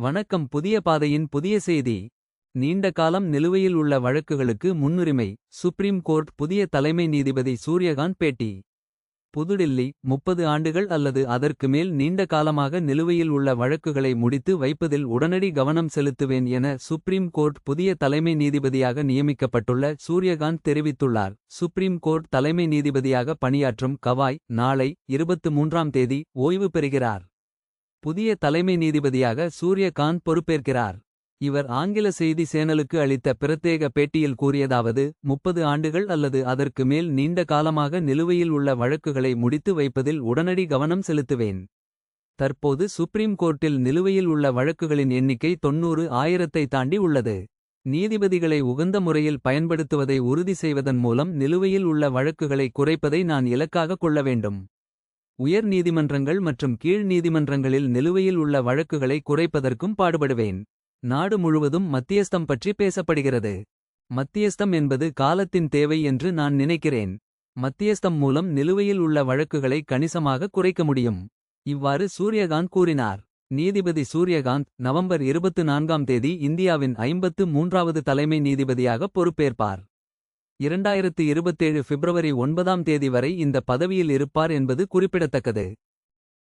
வணக்கம் புதிய பாதையின் புதிய செய்தி. நீண்ட காலம் நிலுவையில் உள்ள வழக்குகளுக்கு முன்னுரிமை சுப்ரீம் கோர்ட் புதிய தலைமை நீதிபதி சூரியகாந்த் பேட்டி. புதுடில்லி முப்பது ஆண்டுகள் அல்லது அதற்கு மேல் நீண்ட காலமாக நிலுவையில் உள்ள வழக்குகளை முடித்து வைப்பதில் உடனடி கவனம் செலுத்துவேன் என சுப்ரீம் கோர்ட் புதிய தலைமை நீதிபதியாக நியமிக்கப்பட்டுள்ள சூரியகாந்த் தெரிவித்துள்ளார். சுப்ரீம் கோர்ட் தலைமை நீதிபதியாக பணியாற்றும் கவாய் நாளை இருபத்து மூன்றாம் தேதி ஓய்வு பெறுகிறார். புதிய தலைமை நீதிபதியாக சூரியகாந்த் பொறுப்பேற்கிறார். இவர் ஆங்கில செய்தி சேனலுக்கு அளித்த பிரத்யேக பேட்டியில் கூறியதாவது முப்பது ஆண்டுகள் அல்லது அதற்கு மேல் நீண்ட காலமாக நிலுவையில் உள்ள வழக்குகளை முடித்து வைப்பதில் உடனடி கவனம் செலுத்துவேன். தற்போது சுப்ரீம் கோர்ட்டில் நிலுவையில் உள்ள வழக்குகளின் எண்ணிக்கை தொன்னூறு ஆயிரத்தை தாண்டி உள்ளது. நீதிபதிகளை உகந்த முறையில் பயன்படுத்துவதை உறுதி செய்வதன் மூலம் நிலுவையில் உள்ள வழக்குகளை குறைப்பதை நான் இலக்காக கொள்ள வேண்டும். உயர் நீதிமன்றங்கள் மற்றும் கீழ் நீதிமன்றங்களில் நிலுவையில் உள்ள வழக்குகளை குறைப்பதற்கும் பாடுபடுவேன். நாடு முழுவதும் மத்தியஸ்தம் பற்றி பேசப்படுகிறது. மத்தியஸ்தம் என்பது காலத்தின் தேவை என்று நான் நினைக்கிறேன். மத்தியஸ்தம் மூலம் நிலுவையில் உள்ள வழக்குகளை கணிசமாக குறைக்க முடியும். இவ்வாறு சூரியகாந்த் கூறினார். நீதிபதி சூரியகாந்த் நவம்பர் இருபத்து நான்காம் தேதி இந்தியாவின் ஐம்பத்து மூன்றாவது தலைமை நீதிபதியாக பொறுப்பேற்பார். இரண்டாயிரத்து இருபத்தேழு பிப்ரவரி ஒன்பதாம் தேதி வரை இந்த பதவியில் இருப்பார் என்பது குறிப்பிடத்தக்கது.